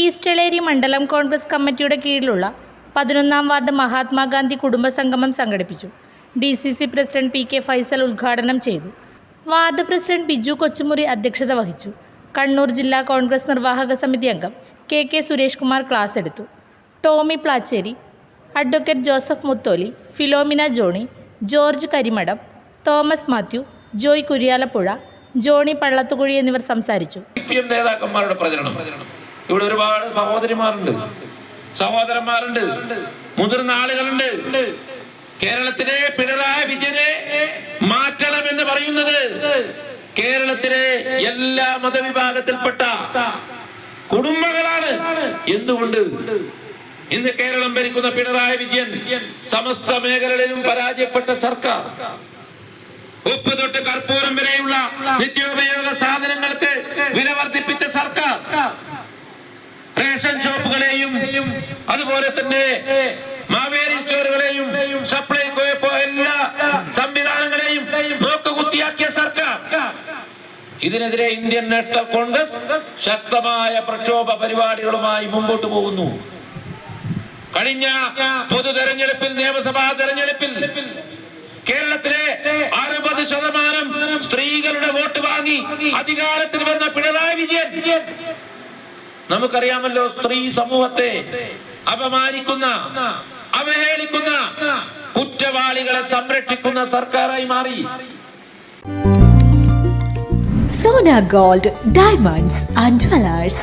ഈസ്റ്റളേരി മണ്ഡലം കോൺഗ്രസ് കമ്മിറ്റിയുടെ കീഴിലുള്ള പതിനൊന്നാം വാർഡ് മഹാത്മാഗാന്ധി കുടുംബ സംഗമം സംഘടിപ്പിച്ചു. D C C president P K Faisal ഉദ്ഘാടനം ചെയ്തു. വാർഡ് പ്രസിഡന്റ് ബിജു കൊച്ചുമുറി അധ്യക്ഷത വഹിച്ചു. കണ്ണൂർ ജില്ലാ കോൺഗ്രസ് നിർവാഹക സമിതി അംഗം K K Suresh Kumar class എടുത്തു. ടോമി പ്ലാച്ചേരി അഡ്വക്കേറ്റ് ജോസഫ് മുത്തോലി ഫിലോമിന ജോണി ജോർജ് കരിമഠം തോമസ് മാത്യു ജോയ് കുരിയാലപ്പുഴ ജോണി പള്ളത്തുകുഴി എന്നിവർ സംസാരിച്ചു. നേതാക്കന്മാരുടെ പ്രചരണം. ഇവിടെ ഒരുപാട് സഹോദരിമാരുണ്ട്. സഹോദരന്മാരുണ്ട്. മുതിർന്ന ആളുകളുണ്ട്. കേരളത്തിലെ പിണറായി വിജയനെ മാറ്റണം എന്ന് പറയുന്നത് കേരളത്തിലെ എല്ലാ മതവിഭാഗത്തിൽപ്പെട്ട കുടുംബങ്ങളാണ്. എന്തുകൊണ്ട്? ഇന്ന് കേരളം ഭരിക്കുന്ന പിണറായി വിജയൻ സമസ്ത മേഖലകളിലും പരാജയപ്പെട്ട സർക്കാർ. ഉപ്പ് തൊട്ട് കർപ്പൂരം വരെയുള്ള നിത്യോപയോഗ സാധനങ്ങൾക്ക് വില വർദ്ധിപ്പിച്ച സർക്കാർ. റേഷൻ ഷോപ്പുകളെയും അതുപോലെ തന്നെ മാവേലി സ്റ്റോറുകളെയും സപ്ലൈകോയപ്പോ എല്ലാ സംവിധാനങ്ങളെയും നോക്കുകുത്തിയാക്കിയ സർക്കാർ. ഇതിനെതിരെ ഇന്ത്യൻ നാഷണൽ കോൺഗ്രസ് ശക്തമായ പ്രക്ഷോഭ പരിപാടികളുമായി മുമ്പോട്ട് പോകുന്നു. കഴിഞ്ഞ പൊതു തെരഞ്ഞെടുപ്പിൽ നിയമസഭാ തെരഞ്ഞെടുപ്പിൽ കേരളത്തിലെ അറുപത് ശതമാനം സ്ത്രീകളുടെ വോട്ട് വാങ്ങി അധികാരത്തിൽ വന്ന പിണറായി വിജയൻ. നമുക്കറിയാമല്ലോ സ്ത്രീ സമൂഹത്തെ അപമാനിക്കുന്ന അവഹേളിക്കുന്ന കുറ്റവാളികളെ സംരക്ഷിക്കുന്ന സർക്കാരായി മാറി. Sona gold diamonds and jewellers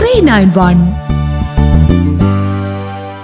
three nine one